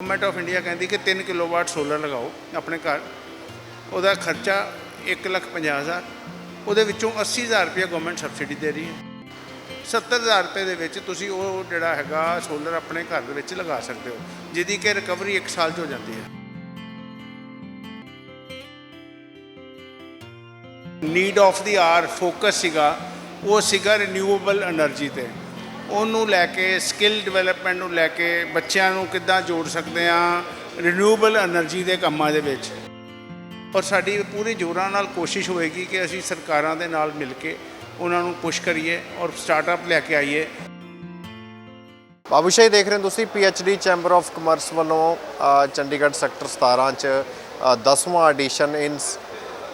Government of India ਕਹਿੰਦੀ ਕਿ 3 kilowatt solar ਲਗਾਓ ਆਪਣੇ ਘਰ। ਉਹਦਾ ਖਰਚਾ 1,50,000 ਉਹਦੇ ਵਿੱਚੋਂ 80000 ਰੁਪਏ ਗਵਰਨਮੈਂਟ ਸਬਸਿਡੀ ਦੇ ਰਹੀ ਹੈ। 70000 ਰੁਪਏ ਦੇ ਵਿੱਚ ਤੁਸੀਂ ਉਹ ਜਿਹੜਾ ਹੈਗਾ ਸੋਲਰ ਆਪਣੇ ਘਰ ਦੇ ਵਿੱਚ ਲਗਾ ਸਕਦੇ ਹੋ ਜਿਹਦੀ ਕਿ ਰਿਕਵਰੀ 1 ਸਾਲ 'ਚ ਹੋ ਜਾਂਦੀ ਹੈ। Need of the hour focus ਸੀਗਾ ਉਹ ਸੀਗਾ ਰੀਨਿਊਏਬਲ એનર્ਜੀ ਤੇ। ਉਹਨੂੰ ਲੈ ਕੇ ਸਕਿੱਲ ਡਿਵੈਲਪਮੈਂਟ ਨੂੰ ਲੈ ਕੇ ਬੱਚਿਆਂ ਨੂੰ ਕਿੱਦਾਂ ਜੋੜ ਸਕਦੇ ਆ ਰੀਨਿਊਏਬਲ એનર્ਜੀ ਦੇ ਕੰਮਾਂ ਦੇ ਵਿੱਚ। ਔਰ ਸਾਡੀ ਪੂਰੀ ਜੋਰਾਂ ਨਾਲ ਕੋਸ਼ਿਸ਼ ਹੋਏਗੀ ਕਿ ਅਸੀਂ ਸਰਕਾਰਾਂ ਦੇ ਨਾਲ ਮਿਲ ਕੇ ਉਹਨਾਂ ਨੂੰ ਪੁਸ਼ ਕਰੀਏ ਔਰ ਸਟਾਰਟਅਪ ਲੈ ਕੇ ਆਈਏ। ਬਾਬੂ ਸ਼ਾਹ ਦੇਖ ਰਹੇ ਹੋ ਤੁਸੀਂ ਪੀਐਚਡੀ ਚੈਂਬਰ ਆਫ ਕਮਰਸ ਵੱਲੋਂ ਚੰਡੀਗੜ੍ਹ ਸੈਕਟਰ 17 ਚ 10ਵਾਂ edition in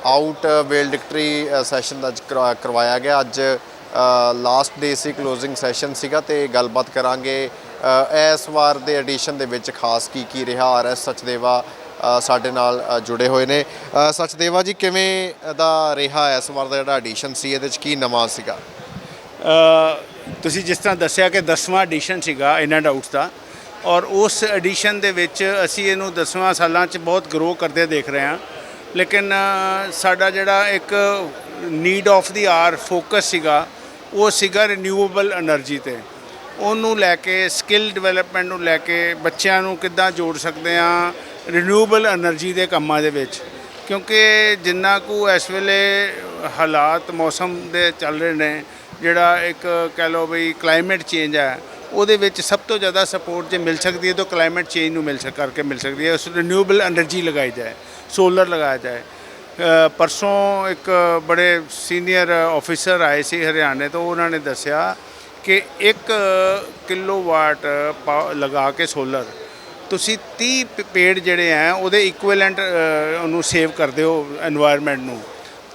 out valedictory session ਅੱਜ ਕਰਵਾਇਆ ਗਿਆ। ਅੱਜ ਲਾਸਟ ਡੇ ਸੀ ਕਲੋਜ਼ਿੰਗ ਸੈਸ਼ਨ ਸੀਗਾ ਤੇ ਗੱਲਬਾਤ ਕਰਾਂਗੇ। ਇਸ ਵਾਰ ਦੇ ਐਡੀਸ਼ਨ ਦੇ ਵਿੱਚ ਖਾਸ ਕੀ ਕੀ ਰਿਹਾ? ਆਰ ਐਸ ਸਚਦੇਵਾ ਸਾਡੇ ਨਾਲ ਜੁੜੇ ਹੋਏ ਨੇ। ਸਚਦੇਵਾ ਜੀ, ਕਿਵੇਂ ਦਾ ਰਿਹਾ ਇਸ ਵਾਰ ਦਾ ਜਿਹੜਾ ਐਡੀਸ਼ਨ ਸੀ? ਇਹਦੇ ਚ ਕੀ ਨਵਾਂ ਸੀਗਾ? ਤੁਸੀਂ ਜਿਸ ਤਰ੍ਹਾਂ ਦੱਸਿਆ ਕਿ 10ਵਾਂ ਐਡੀਸ਼ਨ ਸੀਗਾ, ਇਨ ਐਂਡ ਆਊਟਸ ਦਾ। ਔਰ ਉਸ ਐਡੀਸ਼ਨ ਦੇ ਵਿੱਚ ਅਸੀਂ ਇਹਨੂੰ 10ਵਾਂ ਸਾਲਾਂ 'ਚ ਬਹੁਤ ਗਰੋ ਕਰਦੇ ਦੇਖ ਰਹੇ ਹਾਂ। ਲੇਕਿਨ ਸਾਡਾ ਜਿਹੜਾ ਇੱਕ need of the hour focus ਸੀਗਾ ਉਹ ਸੀਗਾ ਰੀਨਿਊਏਬਲ એનર્ਜੀ ਤੇ। ਉਹਨੂੰ ਲੈ ਕੇ ਸਕਿੱਲ ਡਿਵੈਲਪਮੈਂਟ ਨੂੰ ਲੈ ਕੇ ਬੱਚਿਆਂ ਨੂੰ ਕਿੱਦਾਂ ਜੋੜ ਸਕਦੇ ਆ ਰੀਨਿਊਏਬਲ એનર્ਜੀ ਦੇ ਕੰਮਾਂ ਦੇ ਵਿੱਚ। ਕਿਉਂਕਿ ਜਿੰਨਾ ਕੁ ਇਸ ਵੇਲੇ ਹਾਲਾਤ ਮੌਸਮ ਦੇ ਚੱਲ ਰਹੇ ਨੇ, ਜਿਹੜਾ ਇੱਕ ਕਹਿ ਲਓ ਬਈ ਕਲਾਈਮੇਟ ਚੇਂਜ ਹੈ, ਉਹਦੇ ਵਿੱਚ ਸਭ ਤੋਂ ਜ਼ਿਆਦਾ ਸਪੋਰਟ ਜੇ ਮਿਲ ਸਕਦੀ ਹੈ ਤਾਂ ਕਲਾਈਮੇਟ ਚੇਂਜ ਨੂੰ ਮਿਲ ਸਕ, ਕਰਕੇ ਮਿਲ ਸਕਦੀ ਹੈ। ਉਸ ਰੀਨਿਊਏਬਲ એનર્ਜੀ ਲਗਾਈ ਜਾਏ ਸੋਲਰ ਲਗਾਇਆ ਜਾਏ। ਪਰਸੋਂ ਇੱਕ ਬੜੇ ਸੀਨੀਅਰ ਆਫੀਸਰ ਆਏ ਸੀ ਹਰਿਆਣੇ ਤੋਂ, ਉਹਨਾਂ ਨੇ ਦੱਸਿਆ ਕਿ 1 ਕਿਲੋਵਾਟ ਲਗਾ ਕੇ ਸੋਲਰ, ਤੁਸੀਂ 30 ਪੇੜ ਜਿਹੜੇ ਆ ਉਹਦੇ ਇਕੁਇਵਲੈਂਟ ਉਹਨੂੰ ਸੇਵ ਕਰਦੇ ਹੋ এনवायरमेंट ਨੂੰ।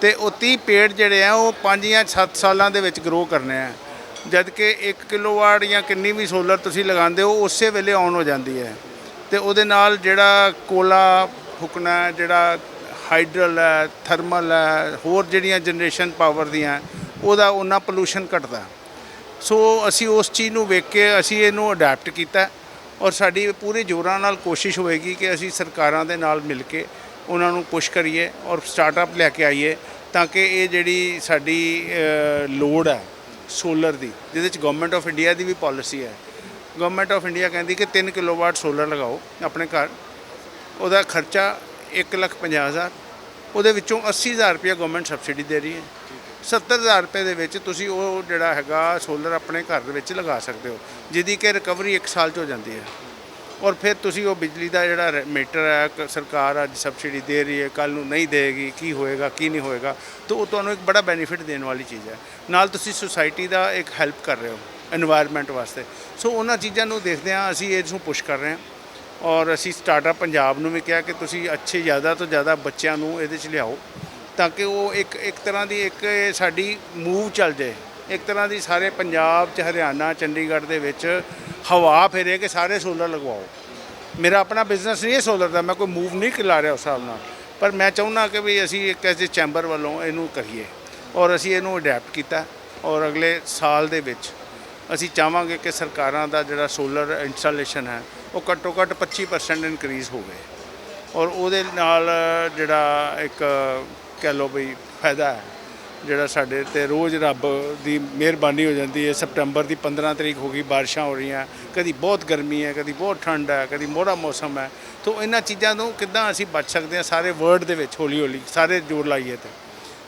ਤੇ ਉਹ 30 ਪੇੜ ਜਿਹੜੇ ਆ ਉਹ 5 ਜਾਂ 7 ਸਾਲਾਂ ਦੇ ਵਿੱਚ ਗਰੋ ਕਰਨੇ ਆ ਜਦ ਕਿ 1 ਕਿਲੋਵਾਟ ਜਾਂ ਕਿੰਨੀ ਵੀ ਸੋਲਰ ਤੁਸੀਂ ਲਗਾਉਂਦੇ ਹੋ, ਉਸੇ ਵੇਲੇ ਆਨ ਹੋ ਜਾਂਦੀ ਹੈ। ਤੇ ਉਹਦੇ ਨਾਲ ਜਿਹੜਾ ਕੋਲਾ ਫੁਕਣਾ, ਜਿਹੜਾ ਹਾਈਡਰਲ ਹੈ, ਥਰਮਲ ਹੈ, ਹੋਰ ਜਿਹੜੀਆਂ ਜਨਰੇਸ਼ਨ ਪਾਵਰ ਦੀਆਂ, ਉਹਦਾ ਉਹਨਾਂ ਪੋਲੂਸ਼ਨ ਘਟਦਾ। ਸੋ ਅਸੀਂ ਉਸ ਚੀਜ਼ ਨੂੰ ਵੇਖ ਕੇ ਅਸੀਂ ਇਹਨੂੰ ਅਡਾਪਟ ਕੀਤਾ ਔਰ ਸਾਡੀ ਪੂਰੇ ਜੋਰਾਂ ਨਾਲ ਕੋਸ਼ਿਸ਼ ਹੋਏਗੀ ਕਿ ਅਸੀਂ ਸਰਕਾਰਾਂ ਦੇ ਨਾਲ ਮਿਲ ਕੇ ਉਹਨਾਂ ਨੂੰ ਪੁਸ਼ ਕਰੀਏ ਔਰ ਸਟਾਰਟਅਪ ਲੈ ਕੇ ਆਈਏ ਤਾਂ ਕਿ ਇਹ ਜਿਹੜੀ ਸਾਡੀ ਲੋੜ ਹੈ ਸੋਲਰ ਦੀ, ਜਿਹਦੇ ਚ ਗਵਰਨਮੈਂਟ ਆਫ ਇੰਡੀਆ ਦੀ ਵੀ ਪਾਲਿਸੀ ਹੈ। ਗਵਰਨਮੈਂਟ ਆਫ ਇੰਡੀਆ ਕਹਿੰਦੀ ਕਿ 3 ਕਿਲੋਵਾਟ ਸੋਲਰ ਲਗਾਓ ਆਪਣੇ ਘਰ, ਉਹਦਾ ਖਰਚਾ 1 ਲੱਖ 50000 ਉਹਦੇ ਵਿੱਚੋਂ 80000 ਰੁਪਏ ਗਵਰਨਮੈਂਟ ਸਬਸਿਡੀ ਦੇ ਰਹੀ ਹੈ। 70000 ਰੁਪਏ ਦੇ ਵਿੱਚ ਤੁਸੀਂ ਉਹ ਜਿਹੜਾ ਹੈਗਾ ਸੋਲਰ ਆਪਣੇ ਘਰ ਦੇ ਵਿੱਚ ਲਗਾ ਸਕਦੇ ਹੋ, ਜਿਹਦੀ ਕਿ ਰਿਕਵਰੀ ਇੱਕ ਸਾਲ ਚ ਹੋ ਜਾਂਦੀ ਹੈ। ਔਰ ਫਿਰ ਤੁਸੀਂ ਉਹ ਬਿਜਲੀ ਦਾ ਜਿਹੜਾ ਮੀਟਰ ਹੈ ਸਰਕਾਰ ਅੱਜ ਸਬਸਿਡੀ ਦੇ ਰਹੀ ਹੈ ਕੱਲ ਨੂੰ ਨਹੀਂ ਦੇਗੀ, ਕੀ ਹੋਏਗਾ, ਕੀ ਨਹੀਂ ਹੋਏਗਾ, ਤਾਂ ਉਹ ਤੁਹਾਨੂੰ ਇੱਕ ਬੜਾ ਬੈਨੀਫਿਟ ਦੇਣ ਵਾਲੀ ਚੀਜ਼ ਹੈ। ਨਾਲ ਤੁਸੀਂ ਸੁਸਾਇਟੀ ਦਾ ਇੱਕ ਹੈਲਪ ਕਰ ਰਹੇ ਹੋ এনवायरमेंट ਵਾਸਤੇ। ਸੋ ਉਹਨਾਂ ਚੀਜ਼ਾਂ ਨੂੰ ਦੇਖਦੇ ਆ ਅਸੀਂ ਇਸ ਨੂੰ ਪੁਸ਼ ਕਰ ਰਹੇ ਹਾਂ। ਔਰ ਅਸੀਂ ਸਟਾਰਟਅਪ ਪੰਜਾਬ ਨੂੰ ਵੀ ਕਿਹਾ ਕਿ ਤੁਸੀਂ ਅੱਛੇ ਜ਼ਿਆਦਾ ਤੋਂ ਜ਼ਿਆਦਾ ਬੱਚਿਆਂ ਨੂੰ ਇਹਦੇ 'ਚ ਲਿਆਓ ਤਾਂ ਕਿ ਉਹ ਇੱਕ ਇੱਕ ਤਰ੍ਹਾਂ ਦੀ ਇੱਕ ਸਾਡੀ ਮੂਵ ਚੱਲ ਜਾਏ। ਇੱਕ ਤਰ੍ਹਾਂ ਦੀ ਸਾਰੇ ਪੰਜਾਬ 'ਚ, ਹਰਿਆਣਾ, ਚੰਡੀਗੜ੍ਹ ਦੇ ਵਿੱਚ ਹਵਾ ਫੇਰੇ ਕਿ ਸਾਰੇ ਸੋਲਰ ਲਗਵਾਓ। ਮੇਰਾ ਆਪਣਾ ਬਿਜ਼ਨਸ ਨਹੀਂ ਹੈ ਸੋਲਰ ਦਾ, ਮੈਂ ਕੋਈ ਮੂਵ ਨਹੀਂ ਖਿਲਾ ਰਿਹਾ ਉਸ ਹਿਸਾਬ ਨਾਲ। ਪਰ ਮੈਂ ਚਾਹੁੰਦਾ ਕਿ ਵੀ ਅਸੀਂ ਇੱਕ ਐਸੇ ਚੈਂਬਰ ਵੱਲੋਂ ਇਹਨੂੰ ਕਰੀਏ। ਔਰ ਅਸੀਂ ਇਹਨੂੰ ਅਡੈਪਟ ਕੀਤਾ ਔਰ ਅਗਲੇ ਸਾਲ ਦੇ ਵਿੱਚ ਅਸੀਂ ਚਾਹਾਂਗੇ ਕਿ ਸਰਕਾਰਾਂ ਦਾ ਜਿਹੜਾ ਸੋਲਰ ਇੰਸਟਾਲੇਸ਼ਨ ਹੈ, ਉਹ ਘੱਟੋ ਘੱਟ 25% ਇਨਕਰੀਜ਼ ਹੋਵੇ। ਔਰ ਉਹਦੇ ਨਾਲ ਜਿਹੜਾ ਇੱਕ ਕਹਿ ਲਓ ਵੀ ਫਾਇਦਾ ਹੈ, ਜਿਹੜਾ ਸਾਡੇ ਤੇ ਰੋਜ਼ ਰੱਬ ਦੀ ਮਿਹਰਬਾਨੀ ਹੋ ਜਾਂਦੀ ਹੈ। ਸਪਟੈਂਬਰ ਦੀ 15 ਤਰੀਕ ਹੋ ਗਈ, ਬਾਰਿਸ਼ਾਂ ਹੋ ਰਹੀਆਂ, ਕਦੀ ਬਹੁਤ ਗਰਮੀ ਹੈ, ਕਦੀ ਬਹੁਤ ਠੰਡ ਹੈ, ਕਦੀ ਮੋੜਾ ਮੌਸਮ ਹੈ। ਤੋਂ ਇਹਨਾਂ ਚੀਜ਼ਾਂ ਤੋਂ ਕਿੱਦਾਂ ਅਸੀਂ ਬਚ ਸਕਦੇ ਹਾਂ ਸਾਰੇ ਵਰਲਡ ਦੇ ਵਿੱਚ ਹੌਲੀ ਹੌਲੀ ਸਾਰੇ ਜੋਰ ਲਾਈਏ ਤੇ।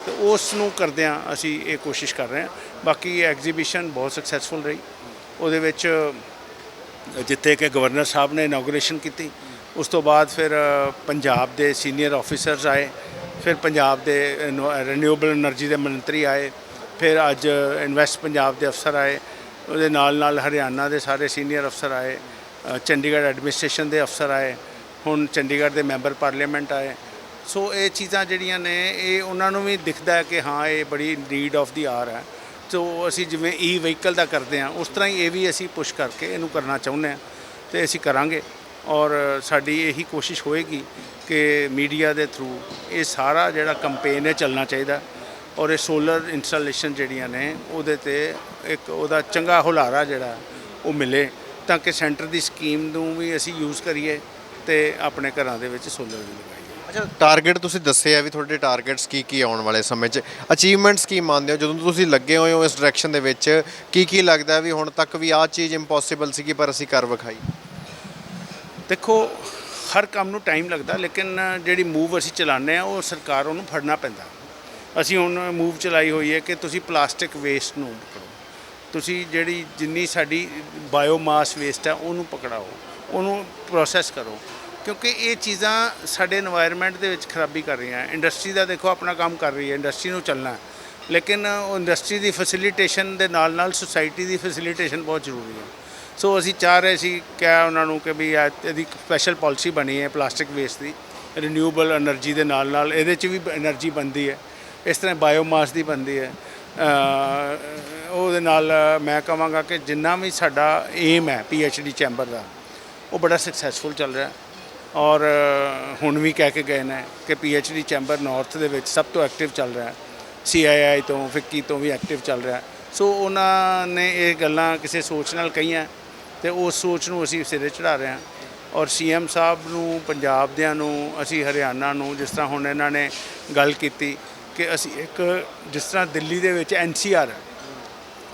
ਤੇ ਉਸ ਨੂੰ ਕਰਦਿਆਂ ਅਸੀਂ ਇਹ ਕੋਸ਼ਿਸ਼ ਕਰ ਰਹੇ ਹਾਂ। ਬਾਕੀ ਐਗਜ਼ੀਬਿਸ਼ਨ ਬਹੁਤ ਸਕਸੈਸਫੁਲ ਰਹੀ। ਉਹਦੇ ਵਿੱਚ ਜਿੱਥੇ ਕਿ ਗਵਰਨਰ ਸਾਹਿਬ ਨੇ ਇਨੋਗਰੇਸ਼ਨ ਕੀਤੀ, ਉਸ ਤੋਂ ਬਾਅਦ ਫਿਰ ਪੰਜਾਬ ਦੇ ਸੀਨੀਅਰ ਆਫੀਸਰਸ ਆਏ, ਫਿਰ ਪੰਜਾਬ ਦੇ ਰੀਨਿਊਏਬਲ એનર્ਜੀ ਦੇ ਮੰਤਰੀ ਆਏ, ਫਿਰ ਅੱਜ ਇਨਵੈਸਟ ਪੰਜਾਬ ਦੇ ਅਫਸਰ ਆਏ, ਉਹਦੇ ਨਾਲ ਨਾਲ ਹਰਿਆਣਾ ਦੇ ਸਾਰੇ ਸੀਨੀਅਰ ਅਫਸਰ ਆਏ ਚੰਡੀਗੜ੍ਹ ਐਡਮਿਨਿਸਟ੍ਰੇਸ਼ਨ ਦੇ ਅਫਸਰ ਆਏ, ਹੁਣ ਚੰਡੀਗੜ੍ਹ ਦੇ ਮੈਂਬਰ ਪਾਰਲੀਮੈਂਟ ਆਏ ਸੋ ਇਹ ਚੀਜ਼ਾਂ ਜਿਹੜੀਆਂ ਨੇ, ਇਹ ਉਹਨਾਂ ਨੂੰ ਵੀ ਦਿਖਦਾ ਹੈ ਕਿ ਹਾਂ, ਇਹ ਬੜੀ ਨੀਡ ਆਫ ਦੀ ਆਰ ਹੈ। ਸੋ ਅਸੀਂ ਜਿਵੇਂ ਈ ਵਹੀਕਲ ਦਾ ਕਰਦੇ ਹਾਂ, ਉਸ ਤਰ੍ਹਾਂ ਹੀ ਇਹ ਵੀ ਅਸੀਂ ਪੁਸ਼ ਕਰਕੇ ਇਹਨੂੰ ਕਰਨਾ ਚਾਹੁੰਦੇ ਹਾਂ ਤੇ ਅਸੀਂ ਕਰਾਂਗੇ। ਔਰ ਸਾਡੀ ਇਹੀ ਕੋਸ਼ਿਸ਼ ਹੋਏਗੀ ਕਿ ਮੀਡੀਆ ਦੇ ਥਰੂ ਇਹ ਸਾਰਾ ਜਿਹੜਾ ਕੰਪੇਨ ਹੈ ਚੱਲਣਾ ਚਾਹੀਦਾ ਔਰ ਇਹ ਸੋਲਰ ਇੰਸਟਾਲੇਸ਼ਨ ਜਿਹੜੀਆਂ ਨੇ, ਉਹਦੇ ਤੇ ਇੱਕ ਉਹਦਾ ਚੰਗਾ ਹੁਲਾਰਾ ਜਿਹੜਾ ਉਹ ਮਿਲੇ ਤਾਂ ਕਿ ਸੈਂਟਰ ਦੀ ਸਕੀਮ ਨੂੰ ਵੀ ਅਸੀਂ ਯੂਜ਼ ਕਰੀਏ ਤੇ ਆਪਣੇ ਘਰਾਂ ਦੇ ਵਿੱਚ ਸੋਲਰ ਵੀ ਲਗਾਈਏ। ਅੱਛਾ ਟਾਰਗੇਟ ਤੁਸੀਂ ਦੱਸਿਆ ਵੀ ਤੁਹਾਡੇ ਟਾਰਗੇਟਸ ਕੀ ਕੀ ਆਉਣ ਵਾਲੇ ਸਮੇਂ 'ਚ। ਅਚੀਵਮੈਂਟਸ ਕੀ ਮੰਨਦੇ ਹੋ, ਜਦੋਂ ਤੁਸੀਂ ਲੱਗੇ ਹੋਏ ਹੋ ਇਸ ਡਾਇਰੈਕਸ਼ਨ ਦੇ ਵਿੱਚ, ਕੀ ਕੀ ਲੱਗਦਾ ਵੀ ਹੁਣ ਤੱਕ ਵੀ ਆਹ ਚੀਜ਼ ਇੰਪੋਸੀਬਲ ਸੀਗੀ, ਪਰ ਅਸੀਂ ਕਰ ਵਿਖਾਈ? ਦੇਖੋ, ਹਰ ਕੰਮ ਨੂੰ ਟਾਈਮ ਲੱਗਦਾ, ਲੇਕਿਨ ਜਿਹੜੀ ਮੂਵ ਅਸੀਂ ਚਲਾਉਂਦੇ ਆ ਉਹ ਸਰਕਾਰ ਉਹਨੂੰ ਫੜਨਾ ਪੈਂਦਾ। ਅਸੀਂ ਹੁਣ ਮੂਵ ਚਲਾਈ ਹੋਈ ਹੈ ਕਿ ਤੁਸੀਂ ਪਲਾਸਟਿਕ ਵੇਸਟ ਨੂੰ ਪਕੜੋ ਤੁਸੀਂ ਜਿਹੜੀ ਜਿੰਨੀ ਸਾਡੀ ਬਾਇਓਮਾਸ ਵੇਸਟ ਹੈ, ਉਹਨੂੰ ਪਕੜਾਓ, ਉਹਨੂੰ ਪ੍ਰੋਸੈਸ ਕਰੋ। ਕਿਉਂਕਿ ਇਹ ਚੀਜ਼ਾਂ ਸਾਡੇ এনवायरमेंट ਦੇ ਵਿੱਚ ਖਰਾਬੀ ਕਰ ਰਹੀਆਂ ਇੰਡਸਟਰੀ ਦਾ ਦੇਖੋ ਆਪਣਾ ਕੰਮ ਕਰ ਰਹੀ ਹੈ ਇੰਡਸਟਰੀ ਨੂੰ ਚੱਲਣਾ ਲੇਕਿਨ ਉਹ ਇੰਡਸਟਰੀ ਦੀ ਫੈਸਿਲਿਟੇਸ਼ਨ ਦੇ ਨਾਲ ਨਾਲ ਸੁਸਾਇਟੀ ਦੀ ਫੈਸਿਲਿਟੇਸ਼ਨ ਬਹੁਤ ਜ਼ਰੂਰੀ ਹੈ। ਸੋ ਅਸੀਂ ਚਾਹ ਰਹੇ ਸੀ, ਕਿਹਾ ਉਹਨਾਂ ਨੂੰ ਕਿ ਵੀ ਇਹਦੀ ਸਪੈਸ਼ਲ ਪਾਲਿਸੀ ਬਣੀ ਹੈ ਪਲਾਸਟਿਕ ਵੇਸਟ ਦੀ ਰੀਨਿਊਏਬਲ એનર્ਜੀ ਦੇ ਨਾਲ ਨਾਲ ਇਹਦੇ 'ਚ ਵੀ એનર્ਜੀ ਬਣਦੀ ਹੈ। ਇਸ ਤਰ੍ਹਾਂ ਬਾਇਓਮਾਸ ਦੀ ਬਣਦੀ ਹੈ। ਉਹਦੇ ਨਾਲ ਮੈਂ ਕਹਾਂਗਾ ਕਿ ਜਿੰਨਾ ਵੀ ਸਾਡਾ ਏਮ ਹੈ ਪੀ ਐੱਚ ਡੀ ਚੈਂਬਰ ਦਾ, ਉਹ ਬੜਾ ਸਕਸੈਸਫੁਲ ਚੱਲ ਰਿਹਾ। ਔਰ ਹੁਣ ਵੀ ਕਹਿ ਕੇ ਗਏ ਨੇ ਕਿ ਡੀ ਚੈਂਬਰ ਨਾਰਥ ਦੇ ਵਿੱਚ ਸਭ ਤੋਂ ਐਕਟਿਵ ਚੱਲ ਰਿਹਾ ਸੀਆਈਆਈ ਤੋਂ, ਫਿੱਕੀ ਤੋਂ ਵੀ ਐਕਟਿਵ ਚੱਲ ਰਿਹਾ ਸੋ ਉਹਨਾਂ ਨੇ ਇਹ ਗੱਲਾਂ ਕਿਸੇ ਸੋਚ ਨਾਲ ਕਹੀਆਂ ਤੇ ਉਸ ਸੋਚ ਨੂੰ ਅਸੀਂ ਸਿਰੇ ਚੜਾ ਰਹੇ ਹਾਂ। ਔਰ ਸੀਐਮ ਸਾਹਿਬ ਨੂੰ ਪੰਜਾਬ ਦਿਆਂ ਨੂੰ, ਅਸੀਂ ਹਰਿਆਣਾ ਨੂੰ ਜਿਸ ਤਰ੍ਹਾਂ ਹੁਣ ਇਹਨਾਂ ਨੇ ਗੱਲ ਕੀਤੀ ਕਿ ਅਸੀਂ ਇੱਕ ਜਿਸ ਤਰ੍ਹਾਂ ਦਿੱਲੀ ਦੇ ਵਿੱਚ ਐਨਸੀਆਰ ਹੈ,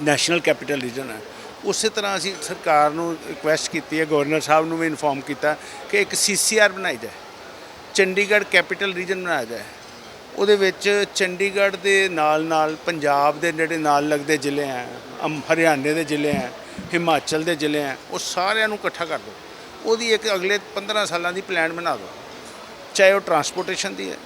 ਨੈਸ਼ਨਲ ਕੈਪੀਟਲ ਰੀਜਨ ਹੈ। ਉਸੇ ਤਰ੍ਹਾਂ ਅਸੀਂ ਸਰਕਾਰ ਨੂੰ ਰਿਕੁਐਸਟ ਕੀਤੀ ਹੈ, ਗਵਰਨਰ ਸਾਹਿਬ ਨੂੰ ਵੀ ਇਨਫੋਰਮ ਕੀਤਾ ਕਿ ਇੱਕ ਸੀਸੀਆਰ ਬਣਾਈ ਜਾਏ, ਚੰਡੀਗੜ੍ਹ ਕੈਪੀਟਲ ਰੀਜਨ ਬਣਾਇਆ ਜਾਏ। ਉਹਦੇ ਵਿੱਚ ਚੰਡੀਗੜ੍ਹ ਦੇ ਨਾਲ ਨਾਲ ਪੰਜਾਬ ਦੇ ਜਿਹੜੇ ਨਾਲ ਲੱਗਦੇ ਜ਼ਿਲ੍ਹੇ ਹੈ, ਅਮ ਹਰਿਆਣੇ ਦੇ ਜ਼ਿਲ੍ਹੇ ਹੈ, ਹਿਮਾਚਲ ਦੇ ਜ਼ਿਲ੍ਹੇ ਹੈ, ਉਹ ਸਾਰਿਆਂ ਨੂੰ ਇਕੱਠਾ ਕਰ ਦਿਓ। ਉਹਦੀ ਇੱਕ ਅਗਲੇ 15 ਸਾਲਾਂ ਦੀ ਪਲਾਨ ਬਣਾ ਦਿਓ। ਚਾਹੇ ਉਹ ਟਰਾਂਸਪੋਰਟੇਸ਼ਨ ਦੀ ਹੈ,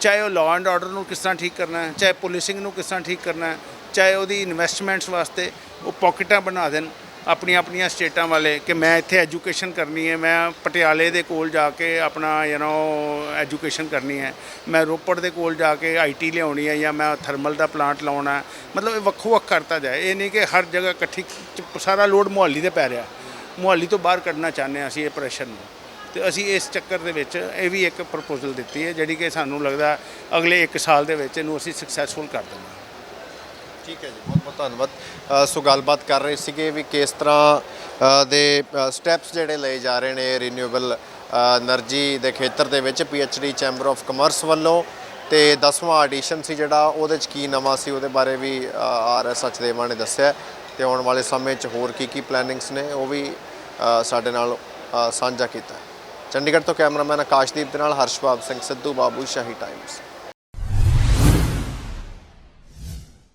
ਚਾਹੇ ਉਹ ਲਾਅ ਐਂਡ ਆਰਡਰ ਨੂੰ ਕਿਸ ਤਰ੍ਹਾਂ ਠੀਕ ਕਰਨਾ ਹੈ, ਚਾਹੇ ਪੁਲਿਸਿੰਗ ਨੂੰ ਕਿਸ ਤਰ੍ਹਾਂ ਠੀਕ ਕਰਨਾ ਹੈ ਚਾਹੇ ਉਹਦੀ ਇਨਵੈਸਟਮੈਂਟਸ ਵਾਸਤੇ ਉਹ ਪਾਕਟਾਂ ਬਣਾ ਦੇਣ, ਆਪਣੀਆਂ ਆਪਣੀਆਂ ਸਟੇਟਾਂ ਵਾਲੇ ਕਿ ਮੈਂ ਇੱਥੇ ਐਜੂਕੇਸ਼ਨ ਕਰਨੀ ਹੈ, ਮੈਂ ਪਟਿਆਲੇ ਦੇ ਕੋਲ ਜਾ ਕੇ ਆਪਣਾ ਯੂ نو ਐਜੂਕੇਸ਼ਨ ਕਰਨੀ ਹੈ, ਮੈਂ ਰੋਪੜ ਦੇ ਕੋਲ ਜਾ ਕੇ ਆਈਟੀ ਲਿਆਉਣੀ ਹੈ ਜਾਂ ਮੈਂ ਥਰਮਲ ਦਾ ਪਲਾਂਟ ਲਾਉਣਾ ਮਤਲਬ ਇਹ ਵੱਖੋ ਵੱਖ ਕਰਤਾ ਜਾਏ। ਇਹ ਨਹੀਂ ਕਿ ਹਰ ਜਗ੍ਹਾ ਇਕੱਠੀ ਸਾਰਾ ਲੋਡ ਮੁਹੱਲੀ ਤੇ ਪੈ ਰਿਹਾ। ਮੁਹੱਲੀ ਤੋਂ ਬਾਹਰ ਕੱਢਣਾ ਚਾਹੁੰਦੇ ਹਾਂ ਅਸੀਂ ਇਹ ਪ੍ਰੈਸ਼ਰ ਨੂੰ। ਤੇ ਅਸੀਂ ਇਸ ਚੱਕਰ ਦੇ ਵਿੱਚ ਇਹ ਵੀ ਇੱਕ ਪ੍ਰਪੋਜ਼ਲ ਦਿੱਤੀ ਹੈ, ਜਿਹੜੀ ਕਿ ਸਾਨੂੰ ਲੱਗਦਾ ਅਗਲੇ 1 ਸਾਲ ਦੇ ਵਿੱਚ ਇਹਨੂੰ ਅਸੀਂ ਸਕਸੈਸਫੁਲ ਕਰ ਦੇਵਾਂਗੇ। ਠੀਕ ਹੈ ਜੀ, ਬਹੁਤ ਬਹੁਤ ਧੰਨਵਾਦ। ਸੋ ਗੱਲਬਾਤ ਕਰ ਰਹੇ ਸੀਗੇ ਵੀ ਕਿਸ ਤਰ੍ਹਾਂ ਦੇ ਸਟੈਪਸ ਜਿਹੜੇ ਲਏ ਜਾ ਰਹੇ ਨੇ ਰੀਨਿਊਏਬਲ એનર્ਜੀ ਦੇ ਖੇਤਰ ਦੇ ਵਿੱਚ P H D chamber of commerce ਵੱਲੋਂ ਤੇ 10ਵਾਂ ਐਡੀਸ਼ਨ ਸੀ ਜਿਹੜਾ, ਉਹਦੇ ਚ ਕੀ ਨਵਾਂ ਸੀ, ਉਹਦੇ ਬਾਰੇ ਵੀ ਆਰ ਆਰਐਸ ਸਚਦੇਵਾ ਨੇ ਦੱਸਿਆ। ਤੇ ਆਉਣ ਵਾਲੇ ਸਮੇਂ 'ਚ ਹੋਰ ਕੀ ਕੀ ਪਲੈਨਿੰਗਸ ਨੇ, ਉਹ ਵੀ ਸਾਡੇ ਨਾਲ ਸਾਂਝਾ ਕੀਤਾ। ਚੰਡੀਗੜ੍ਹ ਤੋਂ ਕੈਮਰਾਮੈਨ ਆਕਾਸ਼ਦੀਪ ਦੇ ਨਾਲ ਹਰਸ਼ਬਾਬ ਸਿੰਘ ਸਿੱਧੂ, ਬਾਬੂ ਸ਼ਾਹੀ ਟਾਈਮਸ